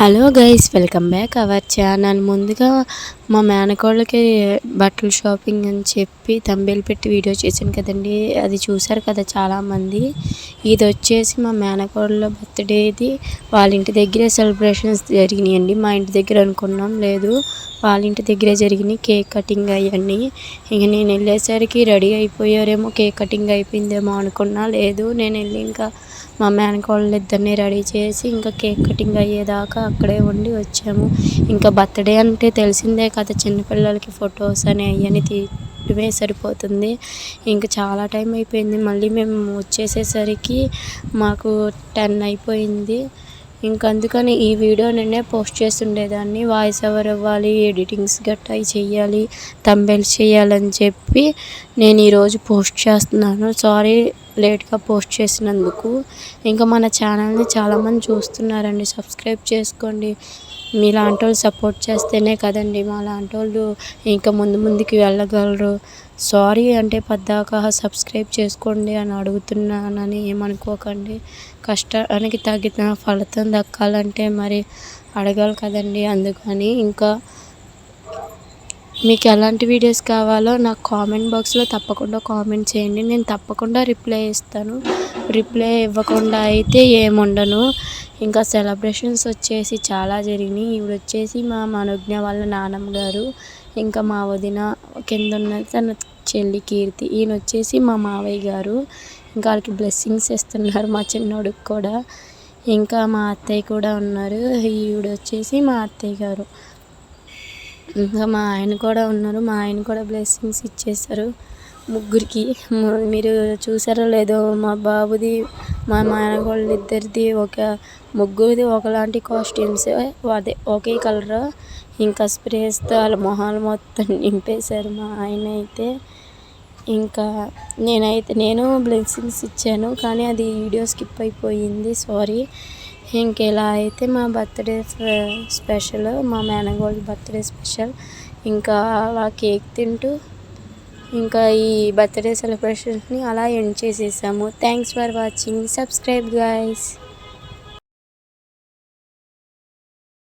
Hello guys welcome back our channel. ముందుగా మా మేనకోళ్ళకి బట్టల షాపింగ్ అని చెప్పి తంబేలు పెట్టి వీడియో చేశాను కదండి. అది చూసారు కదా చాలామంది. ఇది వచ్చేసి మా మేనకోడల బర్త్డేది వాళ్ళ ఇంటి దగ్గరే సెలబ్రేషన్స్ జరిగినాయండి. మా ఇంటి దగ్గర అనుకున్నాం లేదు. వాళ్ళ ఇంటి దగ్గరే జరిగినాయి కేక్ కటింగ్ అవన్నీ ఇంక నేను వెళ్ళేసరికి రెడీ అయిపోయారేమో కేక్ కటింగ్ అయిపోయిందేమో అనుకున్నా లేదు. నేను వెళ్ళి ఇంకా మా మేనకోళ్ళ ఇద్దరిని రెడీ చేసి ఇంకా కేక్ కటింగ్ అయ్యేదాకా అక్కడే ఉండి వచ్చాము. ఇంకా బర్త్డే అంటే తెలిసిందే కదా చిన్నపిల్లలకి ఫొటోస్ అని అవన్నీ తీ తీయడమే సరిపోతుంది. ఇంకా చాలా టైం అయిపోయింది. మళ్ళీ మేము వచ్చేసేసరికి మాకు టెన్ అయిపోయింది. ఇంక అందుకని ఈ వీడియో నేనే పోస్ట్ చేస్తుండేదాన్ని. వాయిస్ ఎవర్ ఇవ్వాలి? ఎడిటింగ్స్ గట్టా చెయ్యాలి తంబెల్స్ చేయాలని చెప్పి నేను ఈరోజు పోస్ట్ చేస్తున్నాను. సారీ లేట్గా పోస్ట్ చేసినందుకు ఇంకా మన ఛానల్ని చాలామంది చూస్తున్నారండి. సబ్స్క్రైబ్ చేసుకోండి. మీలాంటి వాళ్ళు సపోర్ట్ చేస్తేనే కదండి. మా లాంటి వాళ్ళు ఇంకా ముందు ముందుకు వెళ్ళగలరు. సారీ అంటే పద్దాక సబ్స్క్రైబ్ చేసుకోండి అని అడుగుతున్నానని ఏమనుకోకండి. కష్టానికి తగ్గిన ఫలితం దక్కాలంటే మరి అడగాలి కదండి. అందుకని ఇంకా మీకు ఎలాంటి వీడియోస్ కావాలో నాకు కామెంట్ బాక్స్లో తప్పకుండా కామెంట్ చేయండి. నేను తప్పకుండా రిప్లై ఇస్తాను. రిప్లై ఇవ్వకుండా అయితే ఏముండను. ఇంకా సెలబ్రేషన్స్ వచ్చేసి చాలా జరిగినాయి. ఇవి వచ్చేసి మా మనోజ్ఞ వాళ్ళ నానమ్మ గారు ఇంకా మా వదిన కింద ఉన్న తన చెల్లి కీర్తి ఈయన వచ్చేసి మా మావయ్య గారు. ఇంకా వాళ్ళకి బ్లెస్సింగ్స్ ఇస్తున్నారు మా చిన్నోడికి కూడా. ఇంకా మా అత్తయ్య కూడా ఉన్నారు. ఈవిడ వచ్చేసి మా అత్తయ్య గారు. ఇంకా మా ఆయన కూడా ఉన్నారు. మా ఆయన కూడా బ్లెస్సింగ్స్ ఇచ్చేశారు ముగ్గురికి. మీరు చూసారో లేదో మా బాబుది మా మానవాళ్ళ ఇద్దరిది ఒక ముగ్గురిది ఒకలాంటి కాస్ట్యూమ్స్ అదే ఒకే కలర్ ఇంకా స్ప్రేస్తో వాళ్ళ మొహాలు మొత్తం నింపేశారు మా ఆయన అయితే. ఇంకా నేనైతే నేను బ్లెస్సింగ్స్ ఇచ్చాను కానీ అది వీడియో స్కిప్ అయిపోయింది సారీ ఇంక ఇలా అయితే మా బర్త్డే స్పెషల్ మా మేనగోల్డ్ బర్త్డే స్పెషల్. ఇంకా అలా కేక్ తింటూ ఇంకా ఈ బర్త్డే సెలబ్రేషన్స్ని అలా ఎండ్ చేసేసాము. Thanks for watching. Subscribe guys.